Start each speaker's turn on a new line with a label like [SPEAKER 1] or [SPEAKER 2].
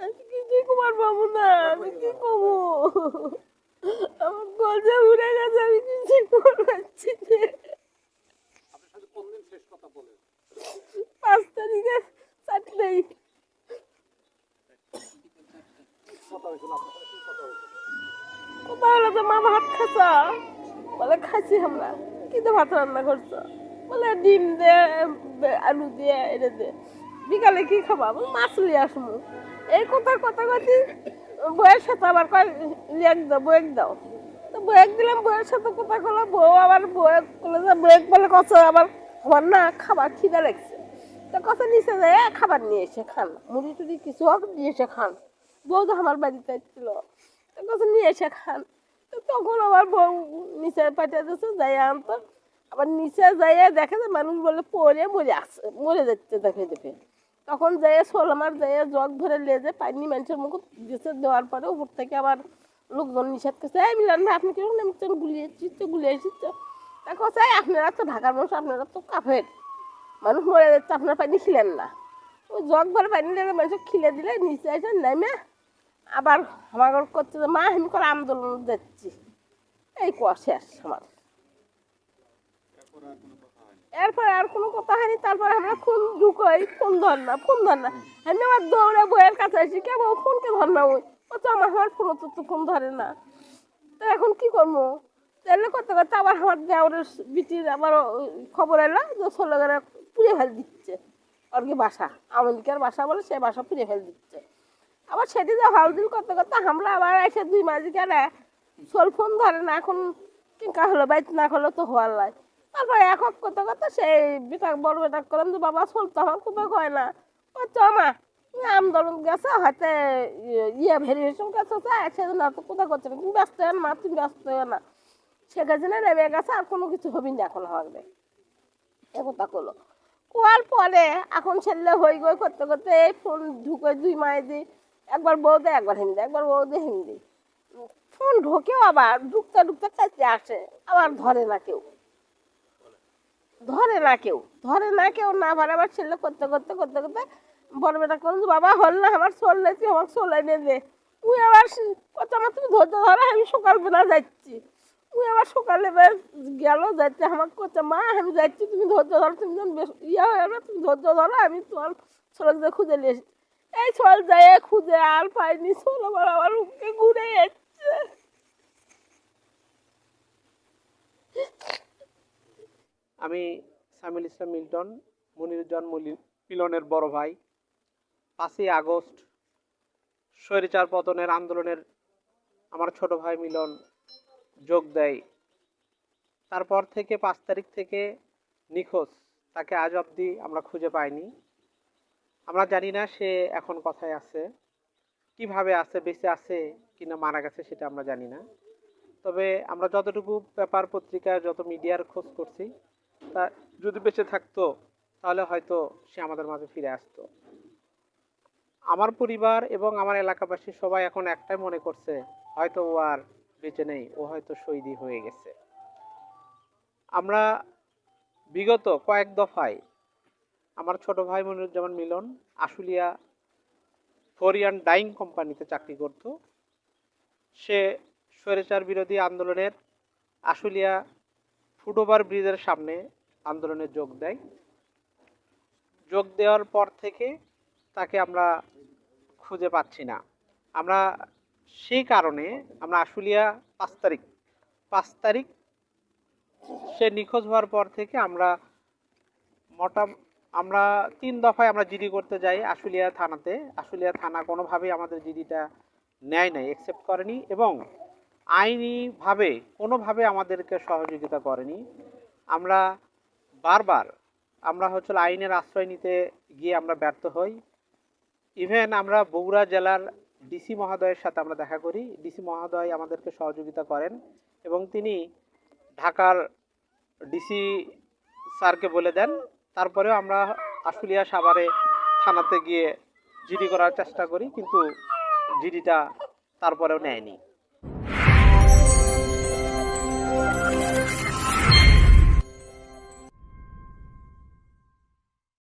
[SPEAKER 1] আমি কুমার পাবো না আমি কি কমু আমার উড়ে গেছে আমি কিছুই করতে পারছি পাঁচ তারিখে চারটেই
[SPEAKER 2] কথা হয়েছিল আপনার সাথে কি কথা হয়েছিল
[SPEAKER 1] কোথায় হলো তো মা ভাত খাচ্ছা। বলে খাচ্ছি আমরা। কিন্তু ভাত রান্না করছ? বলে ডিম দে আলু দিয়ে এটা দে। বিকালে কি খাবা? মাছ লিয়ে আসব। এই কথা কথা কথি বইয়ের সাথে আবার কয় দাও বয়েক দাও। তো বয়েক দিলাম, বইয়ের সাথে কথা কলো বউ আবার বয়েক বলে যে বয়েক বলে কত আবার আমার না খাবার খিদে লাগছে। তো কত নিচে যায় খাবার নিয়ে এসে খান, মুড়ি টুড়ি কিছু হোক নিয়ে এসে খান। বউ তো আমার বাড়িতে ছিল। তো কত নিয়ে এসে খান। তো তখন আবার বউ নিচে পাঠিয়ে দিচ্ছে যাই আনতো। আবার নিচে যাইয়া দেখে যে মানুষ বলে পরে মরে আসছে মরে যাচ্ছে দেখে দেখে। তখন যাইয়ে শোল আমার যাইয়ে জগ ভরে লেজে পানি মানুষের মুখ দিচ্ছে দেওয়ার পরে উপর থেকে আবার লোকজন নিষেধ করছে, এই মিলান ভাই, আপনি কীরকম নেমছেন গুলিয়ে চিচ্ছে গুলিয়ে এসেছে? তা কথা আপনারা তো ঢাকার মানুষ, আপনারা তো কাফের, মানুষ মরে যাচ্ছে, আপনার পানি খিলেন না। ওই জগ ভরে পানি লেগে মানুষের খিলে দিলে, নিচে এসে নেমে আবার আমার করছে যে, মা, আমি করে আন্দোলন যাচ্ছি। এই কুয়া শেষ আমার। এরপরে আর কোনো কথা হয়নি, তারপরে আমরা ফোন ঢুকোই ফোন ধর না ফোন ধর না। আমি আবার দৌড়ে বইয়ের কাছে আসি কে বাবু ফোনকে ধর না ওই। ও তো আমার আমার ফোন তো তো ফোন ধরে না। তো এখন কি করব? তাহলে করতে করতে আবার আমার দেওয়ারের বিটির আবার খবর এলো যে ষোলোগারে পুড়ে ফেল দিচ্ছে। আর কি বাসা আমেরিকার বাসা বলে সে বাসা পুড়ে ফেল দিচ্ছে। আবার সেটি যে হলদিল করতে করতে আমরা আবার এসে দুই মাঝি কেনে সোল ফোন ধরে না, এখন কিনকা হলো বাইক না হলো তো হওয়ার লাই। তারপরে এক করতে করতে সেই বেটা বড় বেটা করলাম যে, বাবা সোল তো, আমার খুবই হয় না ও তো মা আন্দোলন গেছে, হয়তো ইয়ে ভেরিয়েশন গেছে সেদিন তো কোথায় করছে না। তুমি ব্যস্ত হয়ে মা, তুমি ব্যস্ত হয়ে না। সে গেছে না নেমে গেছে, আর কোনো কিছু হবি না এখন হবে এ কথা করল কোয়ার পরে এখন ছেলে হই গই করতে করতে এই ফোন ঢুকে দুই মায়ে দিই। একবার বৌদে, একবার হিন্দি একবার বৌদে হিন্দি ফোন ঢোকেও আবার ঢুকতে ঢুকতে চাইতে আসে, আবার ধরে না কেউ। ধরে না কেউ, ধরে না কেউ না পারে। আবার ছেলে করতে করতে করতে করতে বড় বেটা করুন বাবা, হল না, আমার চললে তুই আমার চলে নে দে। তুই আবার কত আমার তুমি ধৈর্য ধরো, আমি সকালবেলা যাচ্ছি। তুই আবার সকালে গেল যাচ্ছে আমাকে করছে মা, আমি যাচ্ছি, তুমি ধৈর্য ধরো, তুমি যখন ইয়ে হয়ে যাবে তুমি ধৈর্য ধরো, আমি তোমার ছোলকে খুঁজে নিয়ে এই চল যাই খুঁজে আর পাইনি চল আবার আমার মুখে ঘুরে যাচ্ছে
[SPEAKER 3] আমি সামিল ইসলাম মিল্টন মনিরুজ্জামান মলি- মিলনের বড় ভাই। পাঁচই আগস্ট স্বৈরাচার পতনের আন্দোলনের আমার ছোট ভাই মিলন যোগ দেয়। তারপর থেকে পাঁচ তারিখ থেকে নিখোঁজ। তাকে আজ অবধি আমরা খুঁজে পাইনি। আমরা জানি না সে এখন কথায় আছে, কীভাবে আছে, বেঁচে আছে কিনা মারা গেছে সেটা আমরা জানি না। তবে আমরা যতটুকু পেপার পত্রিকা, যত মিডিয়ার খোঁজ করছি তা যদি বেঁচে থাকতো, তাহলে হয়তো সে আমাদের মাঝে ফিরে আসতো। আমার পরিবার এবং আমার এলাকাবাসী সবাই এখন একটাই মনে করছে, হয়তো ও আর বেঁচে নেই, ও হয়তো শহীদই হয়ে গেছে। আমরা বিগত কয়েক দফায় আমার ছোট ভাই মনিরুজ্জামান মিলন, আশুলিয়া ফরিয়ান ডাইং কোম্পানিতে চাকরি করত। সে স্বৈরাচার বিরোধী আন্দোলনের আশুলিয়া ফুটওভার ব্রিজের সামনে আন্দোলনে যোগ দেয়। যোগ দেওয়ার পর থেকে তাকে আমরা খুঁজে পাচ্ছি না। আমরা সেই কারণে আমরা আশুলিয়া পাঁচ তারিখ পাঁচ তারিখ সে নিখোঁজ হওয়ার পর থেকে আমরা মোটা, আমরা তিন দফায় আমরা জিডি করতে যাই আশুলিয়া থানাতে। আশুলিয়া থানা কোনোভাবেই আমাদের জিডিটা নেয় নাই অ্যাকসেপ্ট করেনি এবং আইনিভাবে, কোনোভাবে আমাদেরকে সহযোগিতা করেনি। আমরা বারবার আমরা হচ্ছে আইনের আশ্রয় নিতে গিয়ে আমরা ব্যর্থ হই। ইভেন আমরা বগুড়া জেলার ডিসি মহোদয়ের সাথে আমরা দেখা করি। ডিসি মহোদয় আমাদেরকে সহযোগিতা করেন এবং তিনি ঢাকার ডিসি স্যারকে বলে দেন। তারপরেও আমরা আশুলিয়া সাভারে থানাতে গিয়ে জিডি করার চেষ্টা করি, কিন্তু জিডিটা তারপরেও নেয়নি।